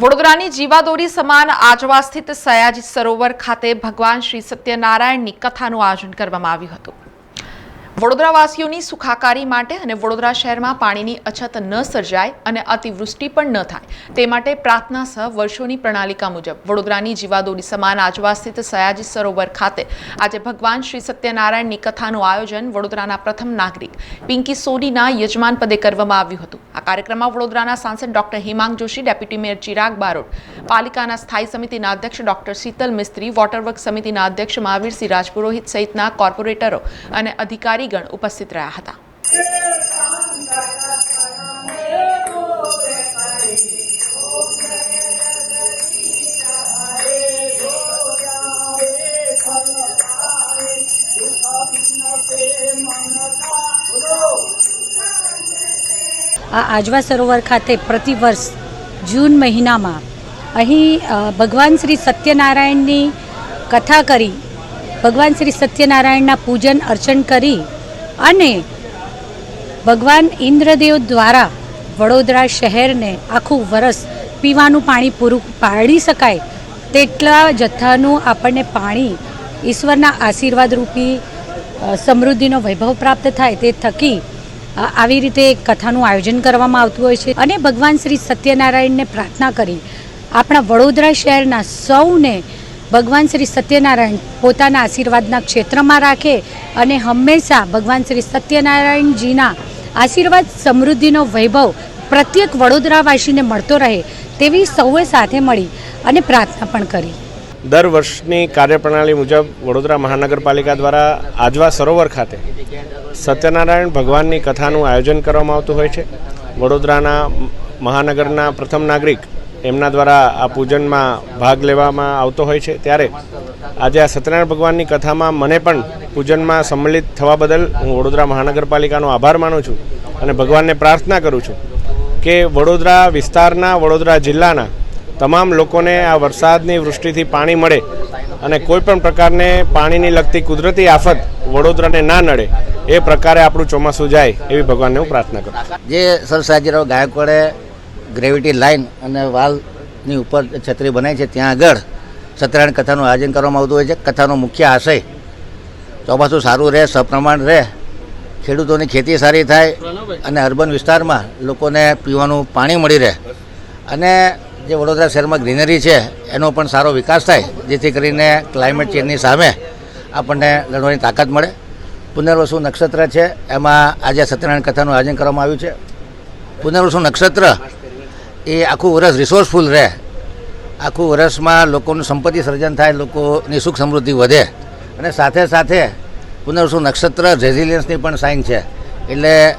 વડોદરાની જીવાદોરી સમાન આજવા સ્થિત સયાજી સરોવર ખાતે ભગવાન શ્રી સત્યનારાયણની કથાનું આયોજન કરવામાં આવ્યું હતું. વડોદરાવાસીઓની સુખાકારી માટે અને વડોદરા શહેરમાં પાણીની અછત ન સર્જાય અને અતિવૃષ્ટિ પણ ન થાય, તે માટે પ્રાર્થના સહ વર્ષોની પ્રણાલિકા મુજબ વડોદરાની જીવાદોરી સમાન આજવા સ્થિત સયાજી સરોવર ખાતે આજે ભગવાન શ્રી સત્યનારાયણની કથાનું આયોજન વડોદરાના પ્રથમ નાગરિક પિંકી સોનીના યજમાન પદે કરવામાં આવ્યું હતું. આ કાર્યક્રમમાં વડોદરાના સાંસદ doctor Himang Joshi, deputy mayor Chirag Barot, પાલિકાના સ્થાયી સમિતિના અધ્યક્ષ ડોક્ટર શીતલ મિસ્ત્રી, વોટરવર્ક સમિતિના અધ્યક્ષ મહાવીરસિંહ રાજપુરોહિત સહિતના કોર્પોરેટરો અને અધિકારીગણ ઉપસ્થિત રહ્યા હતા. આ આજવા સરોવર ખાતે પ્રતિવર્ષ જૂન મહિનામાં અહીં ભગવાન શ્રી સત્યનારાયણની કથા કરી, ભગવાન શ્રી સત્યનારાયણના પૂજન અર્ચન કરી અને ભગવાન ઇન્દ્રદેવ દ્વારા વડોદરા શહેરને આખું વરસ પીવાનું પાણી પૂરું પાડી શકાય તેટલા જથ્થાનું આપણને પાણી ઈશ્વરના આશીર્વાદ રૂપી સમૃદ્ધિનો વૈભવ પ્રાપ્ત થાય તે થકી આવી રીતે કથાનું આયોજન કરવામાં આવતું હોય છે. અને ભગવાન શ્રી સત્યનારાયણને પ્રાર્થના કરી. આપણા વડોદરા શહેરના સૌને ભગવાન શ્રી સત્યનારાયણ પોતાના આશીર્વાદના ક્ષેત્રમાં રાખે અને હંમેશા ભગવાન શ્રી સત્યનારાયણજીના આશીર્વાદ સમૃદ્ધિનો વૈભવ પ્રત્યેક વડોદરાવાસીને મળતો રહે તેવી સૌએ સાથે મળી અને પ્રાર્થના પણ કરી. દર વર્ષની કાર્યપ્રણાલી મુજબ વડોદરા મહાનગરપાલિકા દ્વારા આજવા સરોવર ખાતે સત્યનારાયણ ભગવાનની કથાનું આયોજન કરવામાં આવતું હોય છે. વડોદરાના મહાનગરના પ્રથમ નાગરિક એમના દ્વારા આ પૂજનમાં ભાગ લેવામાં આવતો હોય છે. ત્યારે આજે આ સત્યનારાયણ ભગવાનની કથામાં મને પણ પૂજનમાં સંમલિત થવા બદલ હું વડોદરા મહાનગરપાલિકાનો આભાર માનું છું અને ભગવાનને પ્રાર્થના કરું છું કે વડોદરા વિસ્તારના, વડોદરા જિલ્લાના તમામ લોકોને આ વરસાદની વૃષ્ટિથી પાણી મળે અને કોઈપણ પ્રકારને પાણીની લગતી કુદરતી આફત વડોદરાને ના નડે એ પ્રકારે આપણું ચોમાસું જાય એવી ભગવાનને હું પ્રાર્થના કરું જે સર સાજીરાવ ગાયકવાડે ગ્રેવિટી લાઇન અને વાલની ઉપર છત્રી બનાવી છે, ત્યાં આગળ સત્યનારાયણ કથાનું આયોજન કરવામાં આવતું હોય છે. કથાનો મુખ્ય આશય ચોમાસું સારું રહે, સપ્રમાણ રહે, ખેડૂતોની ખેતી સારી થાય અને અર્બન વિસ્તારમાં લોકોને પીવાનું પાણી મળી રહે. અને જે વડોદરા શહેરમાં ગ્રીનરી છે, એનો પણ સારો વિકાસ થાય, જેથી કરીને ક્લાઇમેટ ચેન્જની સામે આપણને લડવાની તાકાત મળે. પુનર્વસુ નક્ષત્ર છે, એમાં આજે સત્યનારાયણ કથાનું આયોજન કરવામાં આવ્યું છે. પુનર્વસુ નક્ષત્ર એ આખું વર્ષ રિસોર્સફુલ રહે. આખું વર્ષમાં લોકોનું સંપત્તિ સર્જન થાય, લોકોની સુખ સમૃદ્ધિ વધે. અને સાથે સાથે પુનર્સુ નક્ષત્ર રેઝિલિયન્સની પણ સાઇન છે. એટલે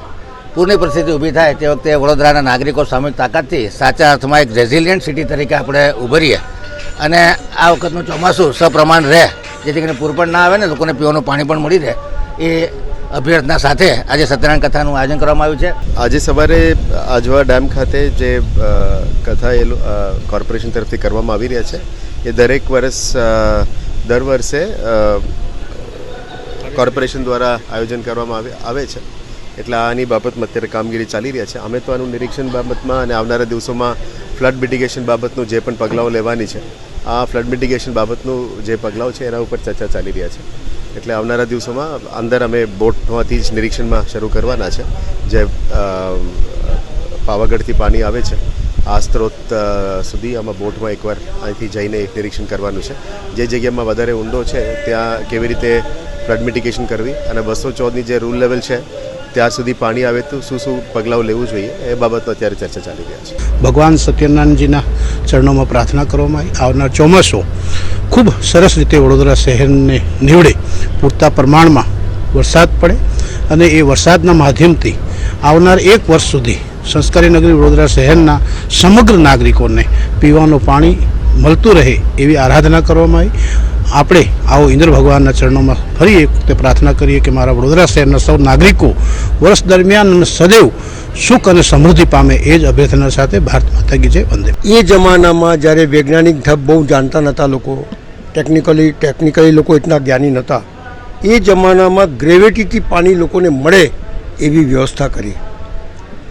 પૂરની પરિસ્થિતિ ઊભી થાય તે વખતે વડોદરાના નાગરિકો સામે તાકાતથી સાચા અર્થમાં એક રેઝિલિયન્ટ સિટી તરીકે આપણે ઉભરીએ. અને આ વખતનું ચોમાસું સપ્રમાણ રહે. જેથી કરીને પૂર પણ ના આવે ને લોકોને પીવાનું પાણી પણ મળી રહે. એ અભ્યર્થના સાથે આજે સત્યનારાયણ કથાનું આયોજન કરવામાં આવ્યું છે. આજે સવારે આજવા ડેમ ખાતે જે કથા એ કોર્પોરેશન તરફથી કરવામાં આવી રહ્યા છે. એ દરેક વર્ષ દર વર્ષે કોર્પોરેશન દ્વારા આયોજન કરવામાં આવે આવે છે. એટલે આની બાબતમાં અત્યારે કામગીરી ચાલી રહ્યા છે. અમે તો આનું નિરીક્ષણ બાબતમાં અને આવનારા દિવસોમાં ફ્લડ મિટિગેશન બાબતનું જે પણ પગલાંઓ લેવાની છે, આ ફ્લડ મિટિગેશન બાબતનું જે પગલાંઓ છે, એના ઉપર ચર્ચા ચાલી રહ્યા છે. એટલે આવનારા દિવસોમાં અંદર અમે બોટમાંથી જ નિરીક્ષણમાં શરૂ કરવાના છે. જે પાવાગઢથી પાણી આવે છે, આ સ્ત્રોત સુધી આમાં બોટમાં એકવાર અહીંથી જઈને એક નિરીક્ષણ કરવાનું છે. જે જગ્યામાં વધારે ઊંડો છે, ત્યાં કેવી રીતે ફ્લડ મિટિગેશન કરવી અને બસો ચૌદની જે રૂલ લેવલ છે ત્યાર સુધી પાણી આવે તો શું શું પગલાઓ લેવું જોઈએ એ બાબતમાં અત્યારે ચર્ચા ચાલી રહ્યા છે. ભગવાન સત્યનારાયણજીના ચરણોમાં પ્રાર્થના કરવામાં આવી. આવનાર ચોમાસું ખૂબ સરસ રીતે વડોદરા શહેરને નીવડે. પૂરતા પ્રમાણમાં વરસાદ પડે અને એ વરસાદના માધ્યમથી આવનાર એક વર્ષ સુધી સંસ્કારી નગરી વડોદરા શહેરના સમગ્ર નાગરિકોને પીવાનું પાણી મળતું રહે એવી આરાધના કરવામાં આવી. આપણે આવો ઇન્દ્ર ભગવાનના ચરણોમાં ફરી એક વખતે પ્રાર્થના કરીએ કે મારા વડોદરા શહેરના સૌ નાગરિકો વર્ષ દરમિયાન સદૈવ સુખ અને સમૃદ્ધિ પામે એ જ અભ્યર્થના સાથે ભારત માતા કી જય વંદે. એ જમાનામાં જ્યારે વૈજ્ઞાનિક ઢબ બહુ જાણતા નહોતા લોકો ટેકનિકલી ટેકનિકલી લોકો એટલા જ્ઞાની નહોતા એ જમાનામાં ગ્રેવિટીથી પાણી લોકોને મળે એવી વ્યવસ્થા કરી.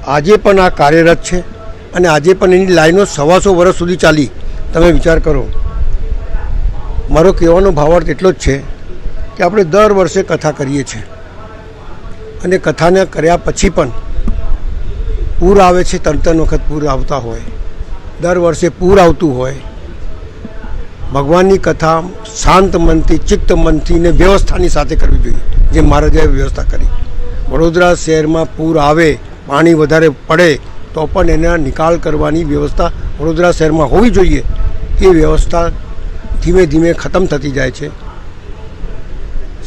આજે પણ આ કાર્યરત છે અને આજે પણ એની લાઈનો સવાસો વર્ષ સુધી ચાલી. તમે વિચાર કરો મારો કહેવાનો ભાવાર્થ એટલો જ છે કે આપણે દર વર્ષે કથા કરીએ છીએ. અને કથાને કર્યા પછી પણ પૂર આવે છે ત્રણ ત્રણ વખત પૂર આવતા હોય. દર વર્ષે પૂર આવતું હોય. ભગવાનની કથા શાંત મનથી, ચિત્ત મનથી ને વ્યવસ્થાની સાથે કરવી જોઈએ, જે મહારાજાએ વ્યવસ્થા કરી. વડોદરા શહેરમાં પૂર આવે, પાણી વધારે પડે, તો પણ એના નિકાલ કરવાની વ્યવસ્થા વડોદરા શહેરમાં હોવી જોઈએ. એ વ્યવસ્થા ધીમે ધીમે ખતમ થતી જાય છે.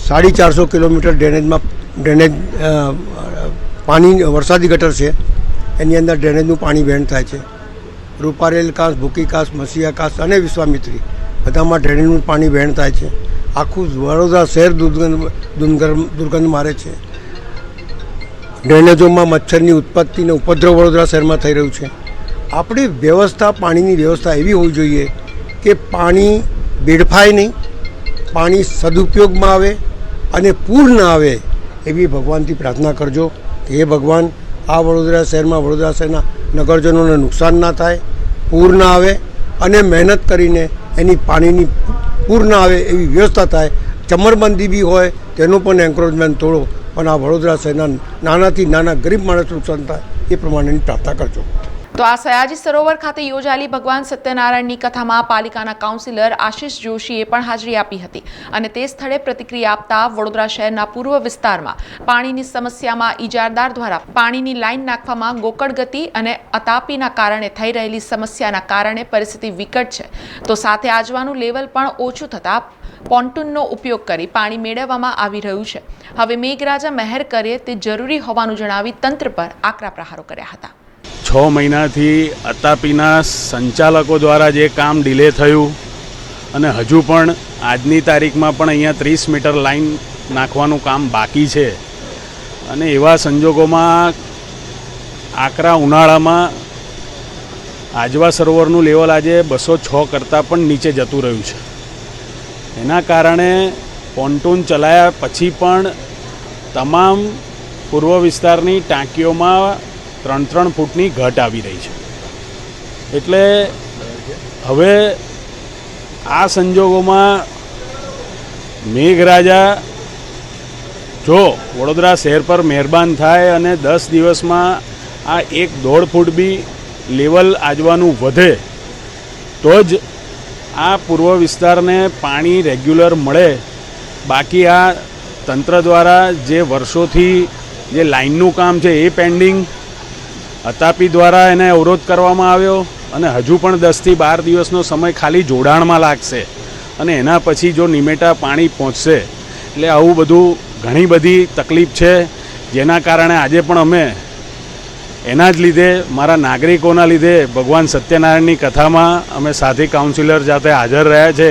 સાડી ચારસો કિલોમીટર ડ્રેનેજમાં, ડ્રેનેજ પાણી, વરસાદી ગટર છે. એની અંદર ડ્રેનેજનું પાણી વહેણ થાય છે. રૂપારેલ કાંસ, ભૂકી કાંસ કાંસ અને વિશ્વામિત્રી બધામાં ડ્રેનેજનું પાણી વહેણ થાય છે. આખું વડોદરા શહેર દુર્ગંધ દુર્ગંધ મારે છે. ડ્રેનેજોમાં મચ્છરની ઉત્પત્તિને ઉપદ્રવ વડોદરા શહેરમાં થઈ રહ્યું છે. આપણી વ્યવસ્થા, પાણીની વ્યવસ્થા એવી હોવી જોઈએ કે પાણી બેડફાય નહીં, પાણી સદુપયોગમાં આવે અને પૂર ન આવે એવી ભગવાનથી પ્રાર્થના કરજો કે હે ભગવાન, આ વડોદરા શહેરમાં, વડોદરા શહેરના નગરજનોને નુકસાન ના થાય, પૂર ના આવે અને મહેનત કરીને એની પાણીની પૂર ના આવે એવી વ્યવસ્થા થાય. ચમરબંધી બી હોય, તેનો પણ એન્કરેજમેન્ટ તોડો પણ આ વડોદરા શહેરના નાનાથી નાના ગરીબ માણસ નુકસાન થાય એ પ્રમાણેની પ્રાર્થના કરજો. તો આ સયાજી સરોવર ખાતે યોજાયેલી ભગવાન સત્યનારાયણની કથામાં પાલિકાના કાઉન્સિલર આશિષ જોશીએ પણ હાજરી આપી હતી અને તે સ્થળે પ્રતિક્રિયા આપતા વડોદરા શહેરના પૂર્વ વિસ્તારમાં પાણીની સમસ્યામાં ઇજારદાર દ્વારા પાણીની લાઇન નાખવામાં ગોકળ ગતિ અને અતાપીના કારણે થઈ રહેલી સમસ્યાના કારણે પરિસ્થિતિ વિકટ છે. તો સાથે આજવાનું લેવલ પણ ઓછું થતાં પોન્ટૂનનો ઉપયોગ કરી પાણી મેળવવામાં આવી રહ્યું છે. હવે મેઘરાજા મહેર કરે તે જરૂરી હોવાનું જણાવી તંત્ર પર આકરા પ્રહારો કર્યા હતા. છ મહિનાથી અતાપીના સંચાલકો દ્વારા જે કામ ડિલે થયું અને હજુ પણ આજની તારીખમાં પણ અહીંયા ત્રીસ મીટર લાઈન નાખવાનું કામ બાકી છે. અને એવા સંજોગોમાં આકરા ઉનાળામાં આજવા સરોવરનું લેવલ આજે બસો છ કરતાં પણ નીચે જતું રહ્યું છે. એના કારણે પોન્ટૂન ચલાયા પછી પણ તમામ પૂર્વ વિસ્તારની ટાંકીઓમાં ત્રણ ત્રણ ફૂટની ઘટ આવી રહી છે. એટલે હવે આ સંજોગોમાં મેઘરાજા જો વડોદરા શહેર પર મહેરબાન થાય અને દસ દિવસમાં આ એક દોઢ ફૂટ બી લેવલ આજવાનું વધે, તો જ આ પૂર્વ વિસ્તારને પાણી રેગ્યુલર મળે. બાકી આ તંત્ર દ્વારા જે વર્ષોથી જે લાઇનનું કામ છે એ પેન્ડિંગ અતાપી દ્વારા એને અવરોધ કરવામાં આવ્યો અને હજુ પણ દસથી બાર દિવસનો સમય ખાલી જોડાણમાં લાગશે. અને એના પછી જો નિમેટા પાણી પહોંચશે, એટલે આવું બધું ઘણી બધી તકલીફ છે, જેના કારણે આજે પણ અમે એના જ લીધે, મારા નાગરિકોના લીધે ભગવાન સત્યનારાયણની કથામાં અમે સાથી કાઉન્સિલર જાતે હાજર રહ્યા છે.